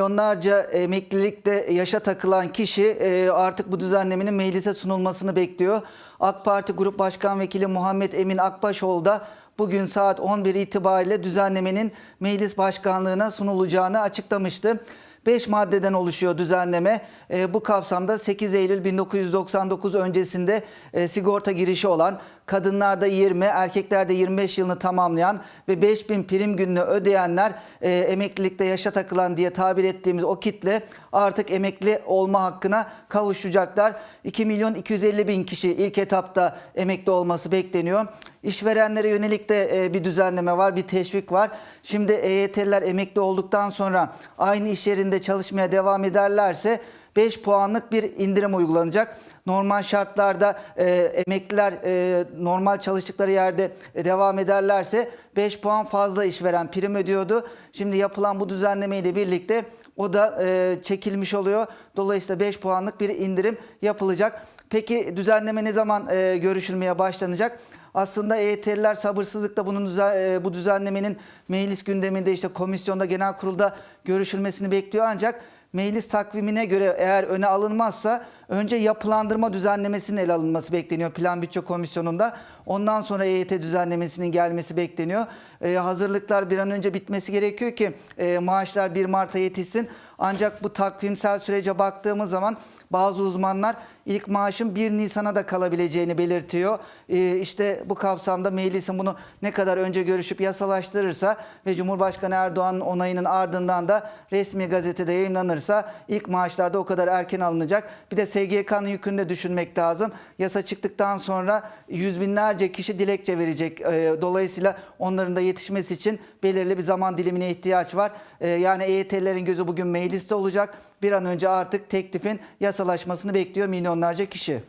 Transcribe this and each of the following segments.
Milyonlarca emeklilikte yaşa takılan kişi e, artık bu düzenlemenin meclise sunulmasını bekliyor. AK Parti Grup Başkan Vekili Muhammed Emin Akbaşoğlu da bugün saat 11 itibariyle düzenlemenin meclis başkanlığına sunulacağını açıklamıştı. 5 maddeden oluşuyor düzenleme. E, bu kapsamda 8 Eylül 1999 öncesinde e, sigorta girişi olan, kadınlarda 20, erkeklerde 25 yılını tamamlayan ve 5000 prim gününü ödeyenler e, emeklilikte yaşa takılan diye tabir ettiğimiz o kitle artık emekli olma hakkına kavuşacaklar. 2 milyon 250 bin kişi ilk etapta emekli olması bekleniyor. İşverenlere yönelik de e, bir düzenleme var, bir teşvik var. Şimdi EYT'liler emekli olduktan sonra aynı iş yerinde çalışmaya devam ederlerse 5 puanlık bir indirim uygulanacak. Normal şartlarda e, emekliler e, normal çalıştıkları yerde e, devam ederlerse 5 puan fazla işveren prim ödüyordu. Şimdi yapılan bu düzenlemeyle birlikte o da e, çekilmiş oluyor. Dolayısıyla 5 puanlık bir indirim yapılacak. Peki düzenleme ne zaman e, görüşülmeye başlanacak? Aslında EYT'liler sabırsızlıkla bunun düzen- e, bu düzenlemenin meclis gündeminde işte komisyonda genel kurulda görüşülmesini bekliyor ancak meclis takvimine göre eğer öne alınmazsa önce yapılandırma düzenlemesinin ele alınması bekleniyor Plan Bütçe Komisyonu'nda. Ondan sonra EYT düzenlemesinin gelmesi bekleniyor. Ee, hazırlıklar bir an önce bitmesi gerekiyor ki e, maaşlar 1 Mart'a yetişsin. Ancak bu takvimsel sürece baktığımız zaman bazı uzmanlar ilk maaşın 1 Nisan'a da kalabileceğini belirtiyor. Ee, işte bu kapsamda meclisin bunu ne kadar önce görüşüp yasalaştırırsa ve Cumhurbaşkanı Erdoğan'ın onayının ardından da resmi gazetede yayınlanırsa ilk maaşlarda o kadar erken alınacak. Bir de SGK'nın yükünü de düşünmek lazım. Yasa çıktıktan sonra yüz binlerce kişi dilekçe verecek. Ee, Dolayısıyla onların da yetişmesi için belirli bir zaman dilimine ihtiyaç var. Ee, Yani EYT'lerin gözü bugün mecliste olacak. Bir an önce artık teklifin yasalaşmasını bekliyor milyonlarca kişi.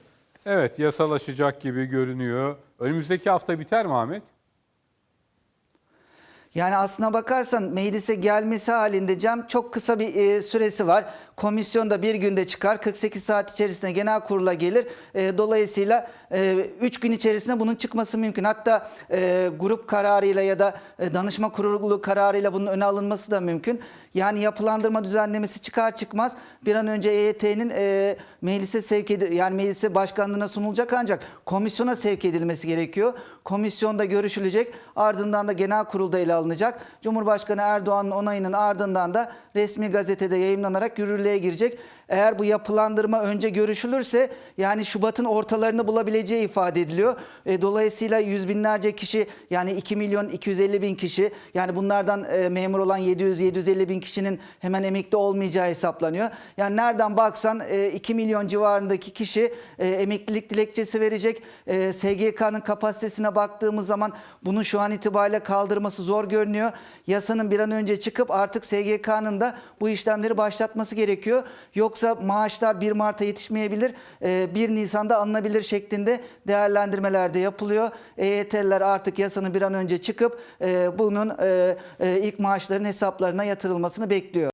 Evet yasalaşacak gibi görünüyor. Önümüzdeki hafta biter mi Ahmet? Yani aslına bakarsan meclise gelmesi halinde Cem çok kısa bir e, süresi var. Komisyonda bir günde çıkar. 48 saat içerisinde genel kurula gelir. E, dolayısıyla 3 gün içerisinde bunun çıkması mümkün. Hatta e, grup kararıyla ya da e, danışma kurulu kararıyla bunun öne alınması da mümkün. Yani yapılandırma düzenlemesi çıkar çıkmaz bir an önce EYT'nin e, meclise sevk edi yani meclise başkanlığına sunulacak ancak komisyona sevk edilmesi gerekiyor. Komisyonda görüşülecek ardından da genel kurulda ele alınacak. Cumhurbaşkanı Erdoğan'ın onayının ardından da resmi gazetede yayımlanarak yürürlüğe girecek. Eğer bu yapılandırma önce görüşülürse yani Şubat'ın ortalarını bulabileceği ifade ediliyor. E, dolayısıyla yüz binlerce kişi yani 2 milyon 250 bin kişi yani bunlardan e, memur olan 700-750 bin kişinin hemen emekli olmayacağı hesaplanıyor. Yani nereden baksan e, 2 milyon civarındaki kişi e, emeklilik dilekçesi verecek. E, SGK'nın kapasitesine baktığımız zaman bunun şu an itibariyle kaldırması zor görünüyor. Yasanın bir an önce çıkıp artık SGK'nın da bu işlemleri başlatması gerekiyor. Yoksa maaşlar 1 Mart'a yetişmeyebilir, e, 1 Nisan'da alınabilir şeklinde değerlendirmeler de yapılıyor. EYT'liler artık yasanın bir an önce çıkıp e, bunun e, e, ilk maaşların hesaplarına yatırılmasını bekliyor.